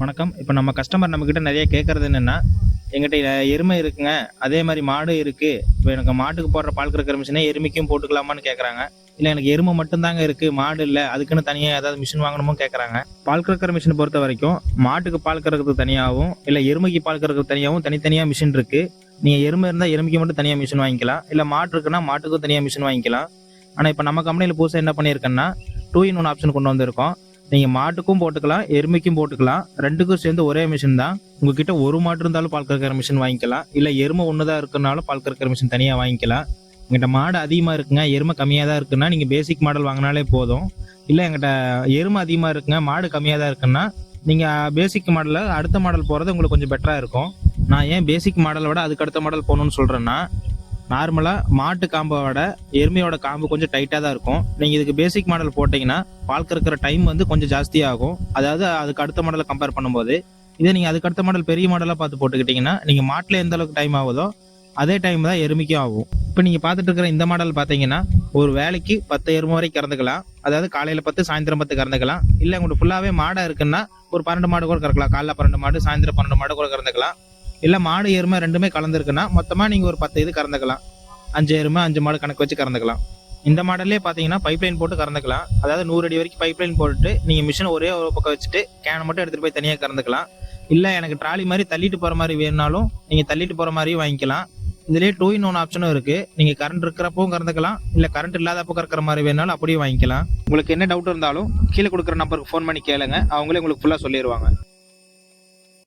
வணக்கம். இப்போ நம்ம கஸ்டமர் நம்மக்கிட்ட நிறைய கேட்குறது என்னென்னா எங்கிட்ட எருமை இருக்குங்க அதே மாதிரி மாடு இருக்குது இப்போ எனக்கு மாட்டுக்கு போடுற பால் கறக்கிற மிஷினே எருமைக்கும் போட்டுக்கலாமான்னு கேட்குறாங்க இல்லை எனக்கு எருமை மட்டும்தாங்க இருக்குது மாடு இல்லை அதுக்குன்னு தனியாக ஏதாவது மிஷின் வாங்கணுமோ கேட்குறாங்க பால் கறக்கிற மிஷின் பொறுத்த வரைக்கும் மாட்டுக்கு பால் கறக்கிறது தனியாகவும் இல்லை எருமைக்கு பால் கறக்கிறது தனியாகவும் தனித்தனியாக மிஷின் இருக்குது நீங்கள் எருமை இருந்தால் எருமைக்கு மட்டும் தனியாக மிஷின் வாங்கிக்கலாம். இல்லை மாட்டு இருக்குன்னா மாட்டுக்கும் தனியாக மிஷின் வாங்கிக்கலாம். ஆனால் இப்போ நம்ம கம்பெனியில் புதுசாக என்ன பண்ணியிருக்கேன்னா டூ இன் ஒன் ஆப்ஷன் கொண்டு வந்திருக்கோம். நீங்கள் மாட்டுக்கும் போட்டுக்கலாம் எருமைக்கும் போட்டுக்கலாம். ரெண்டுக்கும் சேர்ந்து ஒரே மிஷின் தான். உங்ககிட்ட ஒரு மாட்டு இருந்தாலும் பால் கறக்கிற மிஷின் வாங்கிக்கலாம். இல்லை எருமை ஒன்று தான் இருக்குனாலும் பால் கறக்கிற மிஷின் தனியாக வாங்கிக்கலாம். எங்கிட்ட மாடு அதிகமாக இருக்குங்க எருமை கம்மியாக தான் இருக்குன்னா நீங்கள் பேசிக் மாடல் வாங்கினாலே போதும். இல்லை எங்கிட்ட எருமை அதிகமாக இருக்குங்க மாடு கம்மியாக தான் இருக்குன்னா நீங்கள் பேசிக் மாடலில் அடுத்த மாடல் போகிறது உங்களுக்கு கொஞ்சம் பெட்டராக இருக்கும். நான் ஏன் பேசிக் மாடலை விட அதுக்கு அடுத்த மாடல் போகணும்னு சொல்கிறேன்னா நார்மலாக மாட்டு காம்போட எருமையோட காம்பு கொஞ்சம் டைட்டாக தான் இருக்கும். நீங்கள் இதுக்கு பேசிக் மாடல் போட்டிங்கன்னா பால் கறக்கிற டைம் வந்து கொஞ்சம் ஜாஸ்தியாகும். அதாவது அதுக்கு அடுத்த மாடலை கம்பேர் பண்ணும்போது இதே நீங்கள் அதுக்கு அடுத்த மாடல் பெரிய மாடலாக பார்த்து போட்டுக்கிட்டிங்கன்னா நீங்கள் மாட்டில் எந்த அளவுக்கு டைம் ஆகுதோ அதே டைம் தான் எருமைக்கும் ஆகும். இப்போ நீங்கள் பார்த்துட்டு இருக்கிற இந்த மாடல் பார்த்தீங்கன்னா ஒரு வேலைக்கு பத்து எருமை வரைக்கும் கறந்துக்கலாம். அதாவது காலையில் பத்து சாயந்தரம் பத்து கறந்துக்கலாம். இல்லை உங்களுக்கு ஃபுல்லாகவே மாடாக இருக்குன்னா ஒரு பன்னெண்டு மாடு கூட கறக்கலாம். காலைல பன்னெண்டு மாடு சாயந்தரம் பன்னெண்டு மாடு கூட கறந்துக்கலாம். இல்லை மாடு எருமை ரெண்டுமே கலந்துருக்குன்னா மொத்தமாக நீங்கள் ஒரு பத்து இது கறந்துக்கலாம். அஞ்சு எருமை அஞ்சு மாடு கணக்கு வச்சு கறந்துக்கலாம். இந்த மாடல்லே பார்த்தீங்கன்னா பைப்லைன் போட்டு கறந்துக்கலாம். அதாவது நூறு அடி வரைக்கும் பைப்லைன் போட்டுட்டு நீங்கள் மிஷின் ஒரே ஒரு பக்கம் வச்சுட்டு கேனை மட்டும் எடுத்துகிட்டு போய் தனியாக கறந்துக்கலாம். இல்லை எனக்கு ட்ராலி மாதிரி தள்ளிட்டு போகிற மாதிரி வேணுனாலும் நீங்கள் தள்ளிட்டு போகிற மாதிரியும் வாங்கிக்கலாம். இதுலேயே டூ இன் ஒன் ஆப்ஷனும் இருக்குது நீங்கள் கரண்ட் இருக்கிறப்பவும் கறந்துக்கலாம். இல்லை கரண்ட் இல்லாதப்போ கறக்கிற மாதிரி வேணாலும் அப்படியே வாங்கிக்கலாம். உங்களுக்கு என்ன டவுட் இருந்தாலும் கீழே கொடுக்குற நம்பருக்கு ஃபோன் பண்ணி கேளுங்க. அவங்களே உங்களுக்கு ஃபுல்லாக சொல்லிடுவாங்க